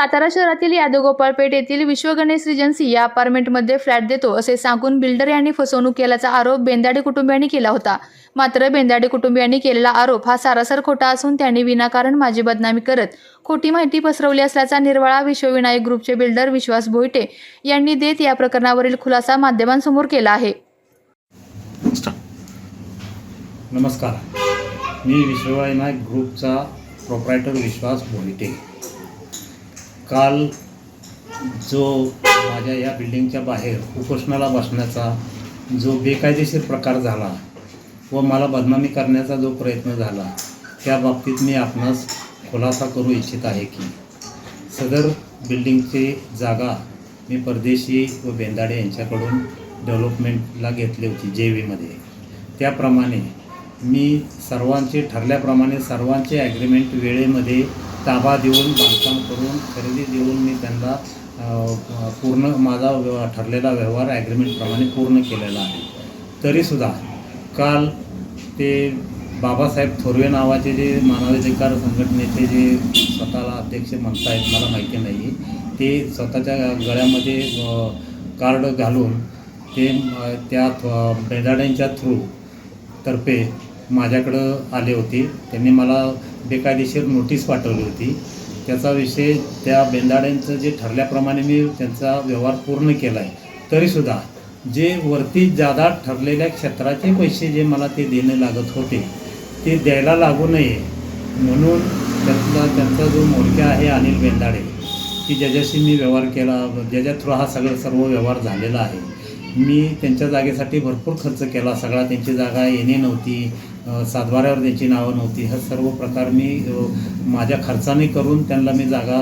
सातारा शहरातील यादवगोपाळपेठ येथील विश्व गणेश रिजन्सी या अपार्टमेंटमध्ये फ्लॅट देतो असे सांगून बिल्डर यांनी फसवणूक केल्याचा आरोप बेंदाडे कुटुंबियांनी केला होता. मात्र बेंदाडे कुटुंबियांनी केलेला आरोप हा सारासर खोटा असून त्यांनी विनाकारण माझी बदनामी करत खोटी माहिती पसरवली असल्याचा निर्वाळा विश्वविनायक ग्रुपचे बिल्डर विश्वास भोईटे यांनी देत या प्रकरणावरील खुलासा माध्यमांसमोर केला आहे. नमस्कार. मी विश्वविनायक ग्रुपचा प्रोप्रायटर विश्वास भोईटे. काल जो माझ्या या बिल्डिंगच्या बाहेर उपोषणाला बसण्याचा जो बेकायदेशीर प्रकार झाला व मला बदनामी करण्याचा जो प्रयत्न झाला त्या बाबतीत मी आपणास खुलासा करू इच्छित आहे की सदर बिल्डिंगची जागा मी परदेशी व बेंदाडे यांच्याकडून डेव्हलपमेंटला घेतली होती जे व्हीमध्ये त्याप्रमाणे मी सर्वांचे ठरल्याप्रमाणे सर्वांचे ॲग्रीमेंट वेळेमध्ये ताबा देऊन बांधकाम करून खरेदी देऊन मी त्यांना पूर्ण माझा व्यव- ठरलेला व्यवहार ॲग्रीमेंटप्रमाणे पूर्ण केलेला आहे. तरीसुद्धा काल ते बाबासाहेब थोरवे नावाचे जे मानवाधिकार संघटनेचे जे स्वतःला अध्यक्ष म्हणतायत मला माहिती नाही. ते स्वतःच्या गळ्यामध्ये कार्ड घालून ते त्या थ- बेदाड्यांच्या थ्रू तर्फे माझ्याकडं आले होते. त्यांनी मला बेकायदेशीर नोटीस पाठवली होती. त्याचा विषय त्या बेंदाड्यांचं जे ठरल्याप्रमाणे मी त्यांचा व्यवहार पूर्ण केला आहे तरीसुद्धा जे वरती जादा ठरलेल्या क्षेत्राचे पैसे जे मला ते देणे लागत होते ते द्यायला लागू नये म्हणून त्यातला त्यांचा जो मोडक्या आहे अनिल बेंदाडे की ज्याच्याशी मी व्यवहार केला ज्याच्या थ्रू हा सगळं सर्व व्यवहार झालेला आहे. मी त्यांच्या जागेसाठी भरपूर खर्च केला. सगळा त्यांची जागा येणे नव्हती. सातबाऱ्यावर द्यायची नावं नव्हती. हा सर्व प्रकार मी माझ्या खर्चाने करून त्यांना मी जागा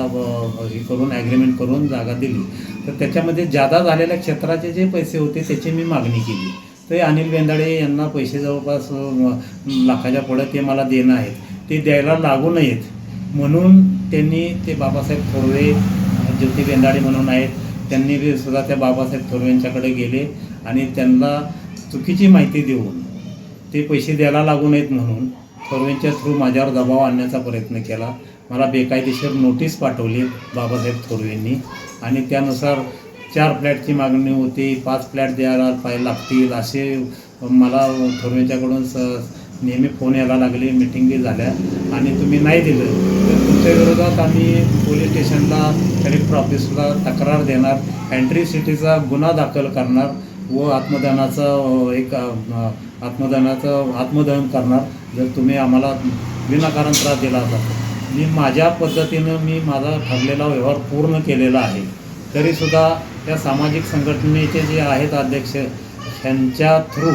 हे करून ॲग्रीमेंट करून जागा दिली. तर त्याच्यामध्ये जादा झालेल्या क्षेत्राचे जे पैसे होते त्याची मी मागणी केली. तर अनिल बेंदाळे यांना पैसे जवळपास लाखाच्या पुढं ते मला देणं आहेत. ते द्यायला लागू नयेत. म्हणून त्यांनी ते बाबासाहेब थोरवे ज्योती बेंदाळे म्हणून आहेत त्यांनी बी सुद्धा त्या बाबासाहेब थोरवे यांच्याकडे गेले आणि त्यांना चुकीची माहिती देऊन ते पैसे द्यायला लागू नयेत म्हणून थोरवेंच्या थ्रू माझ्यावर दबाव आणण्याचा प्रयत्न केला. मला बेकायदेशीर नोटीस पाठवली बाबासाहेब थोरवेंनी आणि त्यानुसार चार फ्लॅटची मागणी होती पाच फ्लॅट द्यायला पाय लागतील असे मला थोरवेंच्याकडून स नेहमी फोन यायला लागले मिटिंगी झाल्या आणि तुम्ही नाही दिलं तर तुमच्या विरोधात आम्ही पोलीस स्टेशनला कलेक्टर ऑफिसला तक्रार देणार अँट्री सिटीचा गुन्हा दाखल करणार व आत्मदानाचं एक आत्मदानाचं आत्मदहन करणार जर तुम्ही आम्हाला विनाकारण त्रास दिला असाल मी माझ्या पद्धतीनं मी माझा ठरलेला व्यवहार पूर्ण केलेला आहे. तरीसुद्धा त्या सामाजिक संघटनेचे जे आहेत अध्यक्ष ह्यांच्या थ्रू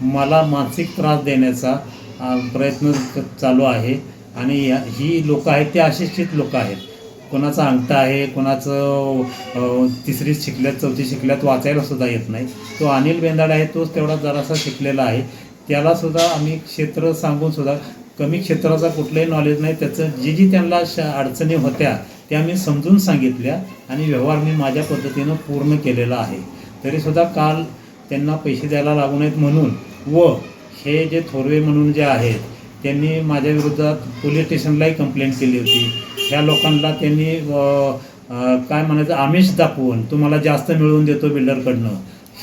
मला मानसिक त्रास देण्याचा प्रयत्न चालू आहे. आणि या- ही लोकं आहेत ते अशिक्षित लोकं आहेत. कोणाचा अंगठा आहे कोणाचं अ, तिसरी शिकल्यात चौथी शिकल्यात वाचायला सुद्धा येत नाही. तो अनिल बेंदाड आहे तोच तेवढा जरासा शिकलेला आहे. त्याला सुद्धा आम्ही क्षेत्र सांगून सुद्धा कमी क्षेत्राचा कुठलंही नॉलेज नाही. त्याचं जी जी त्यांना श अडचणी होत्या त्या मी समजून सांगितल्या आणि व्यवहार मी माझ्या पद्धतीनं पूर्ण केलेला आहे. तरीसुद्धा काल त्यांना पैसे द्यायला लागू नयेत म्हणून व हे जे थोरवे म्हणून जे आहेत त्यांनी माझ्या विरोधात पोलीस स्टेशनलाही कंप्लेंट केली होती. ह्या लोकांना त्यांनी काय म्हणायचं आमिष दाखवून तुम्हाला जास्त मिळवून देतो बिल्डरकडनं.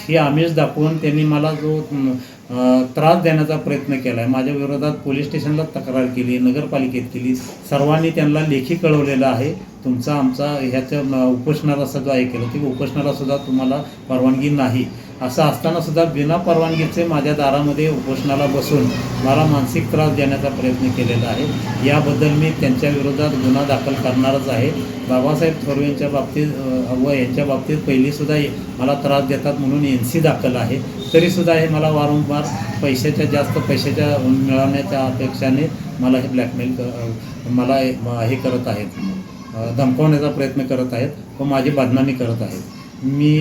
हे आमिष दाखवून त्यांनी मला जो त्रास देण्याचा प्रयत्न केला आहे माझ्या विरोधात पोलीस स्टेशनला तक्रार केली नगरपालिकेत केली. सर्वांनी त्यांना लेखी कळवलेलं आहे. तुमचा आमचा ह्याच्या उपोषणाला सुद्धा हे केलं. की उपोषणाला सुद्धा तुम्हाला परवानगी नाही. असं असताना सुद्धा बिना परवानगीचे माझ्या दारामध्ये उपोषणाला बसून मला मानसिक त्रास देण्याचा प्रयत्न केलेला आहे. याबद्दल मी त्यांच्या विरोधात गुन्हा दाखल करणारच आहे. बाबासाहेब थोरवेंच्या बाबतीत व यांच्या बाबतीत पहिलीसुद्धा मला त्रास देतात म्हणून एन सी दाखल आहे. तरीसुद्धा हे मला वारंवार पैशाच्या जास्त पैशाच्या मिळवण्याच्या अपेक्षाने मला हे ब्लॅकमेल क मला हे करत आहेत. अ, धमकावण्याचा प्रयत्न करत आहेत व माझी बदनामी करत आहेत. मी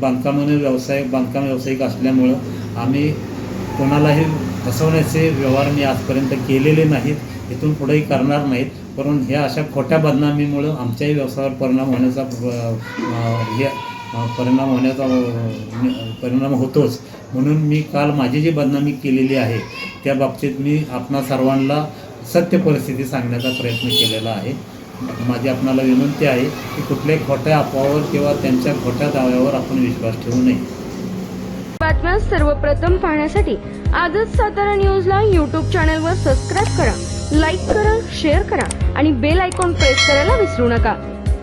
बांधकामाने व्यवसाय बांधकाम व्यावसायिक असल्यामुळं आम्ही कोणालाही फसवण्याचे व्यवहार मी आजपर्यंत केलेले नाहीत इथून पुढेही करणार नाहीत. परंतु ह्या अशा खोट्या बदनामीमुळं आमच्याही व्यवसायावर परिणाम होण्याचा हे परिणाम होण्याचा परिणाम होतोच. म्हणून मी काल माझी जी बदनामी केलेली आहे त्या बाबतीत मी आपणा सर्वांना सत्य परिस्थिती सांगण्याचा प्रयत्न केलेला आहे. माझी आपणाला विनंती आहे की कुठल्याही खोट्या अफवावर किंवा त्यांच्या खोट्या दाव्यावर आपण विश्वास ठेवू नये. बातम्या सर्वप्रथम पाहण्यासाठी आजच सातारा न्यूजला यूट्यूब चॅनलवर सबस्क्राईब करा लाईक करा शेअर करा आणि बेल आयकॉन प्रेस करायला विसरू नका.